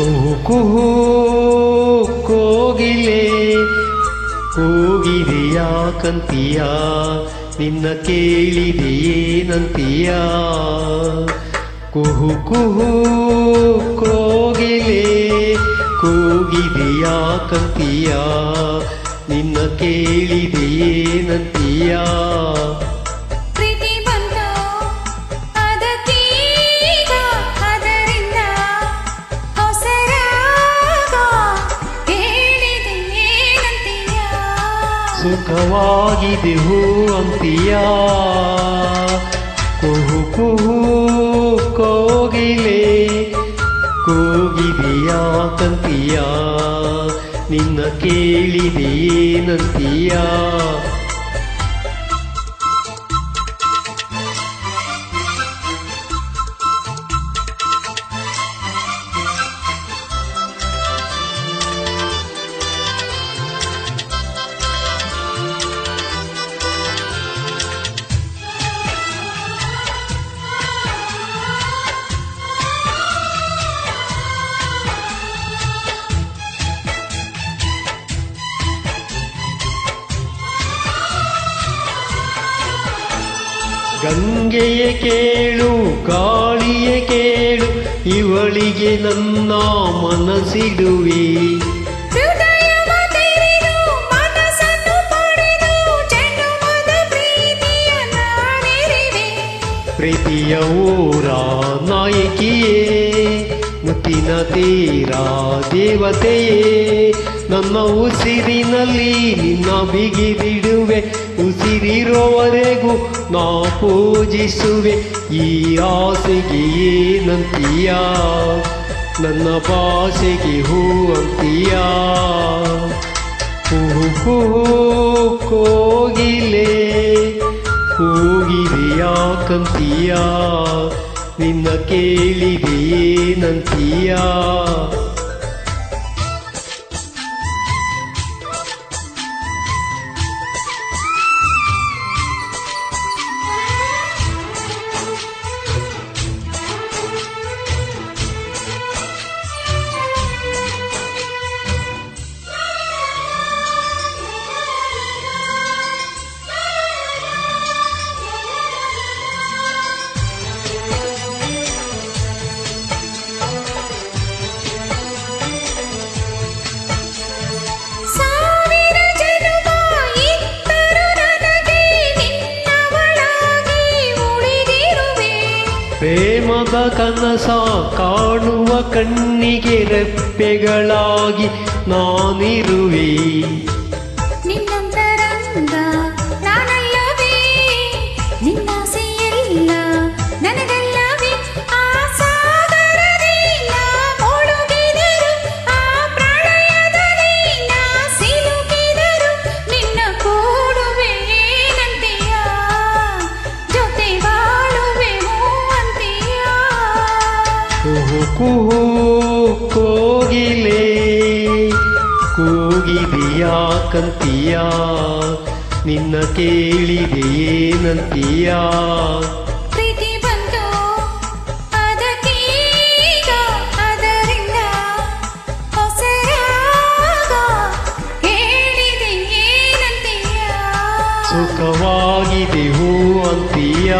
ಕುಹು ಕುಹು ಕೋಗಿಲೆ. ಕೂಗಿದೆಯ ಕಂತಿಯ? ನಿನ್ನ ಕೇಳಿದೆಯೇನಂತೀಯ ಕುಹು ಕುಹು ಕೋಗಿಲೆ. ಕೂಗಿದೆಯ ಕಂತಿಯ? ನಿನ್ನ ಕೇಳಿದೆಯೇನಂತೀಯ ಸುಖವಾಗಿದೆ ಹೂ ಅಂತೀಯ. ಕುಹು ಕುಹು ಕೋಗಿಲೆ ಕೂಗಿದೆಯ ಕಂತೀಯ? ನಿನ್ನ ಕೇಳಿದೆಯೇನಂತೀಯ ಗಂಗೆಯ ಕೇಳು ಕಾಳಿಯ ಕೇಳು ಇವಳಿಗೆ ನನ್ನ ಮನಸ್ಸಿಡುವೆ ಪ್ರೀತಿಯ ಊರ ನಾಯಕಿಯೇ ಮುತ್ತಿನ ತೀರ ದೇವತೆಯೇ ನನ್ನ ಉಸಿರಿನಲ್ಲಿ ನಿನ್ನ ಬಿಗಿದಿಡುವೆ. ಉಸಿರಿರೋವರೆಗೂ ನಾ ಪೂಜಿಸುವೆ. ಈ ಆಸೆಗೆ ಏನಂತೀಯ? ನನ್ನ ಭಾಷೆಗೆ ಹೂ ಕುಹು ಕುಹು ಕೋಗಿಲೆ ಕೂಗಿದೆಯ ಕಂತೀಯ ನಿನ್ನ ಕೇಳಿದೆಯೇನಂತೀಯ ಸಾವಿರ ಪ್ರೇಮದ ಕನಸ ಕಾಣುವ ಕಣ್ಣಿಗೆ ರೆಪ್ಪೆಗಳಾಗಿ ನಾನಿರುವೆ. ಕೋಗಿಲೆ ಕೂಗಿದೆಯ ಕಂತೀಯ ನಿನ್ನ ಕೇಳಿದೆಯೇನಂತೀಯ ಪ್ರೀತಿ ಬಂತು ಅದಕ್ಕೀಗ ಅದರಿಂದ ಹೊಸ ರಾಗ ಹೇಳಿದೆ ಏನಂತೀಯ? ಸುಖವಾಗಿದೆ ಹೂ ಅಂತೀಯ.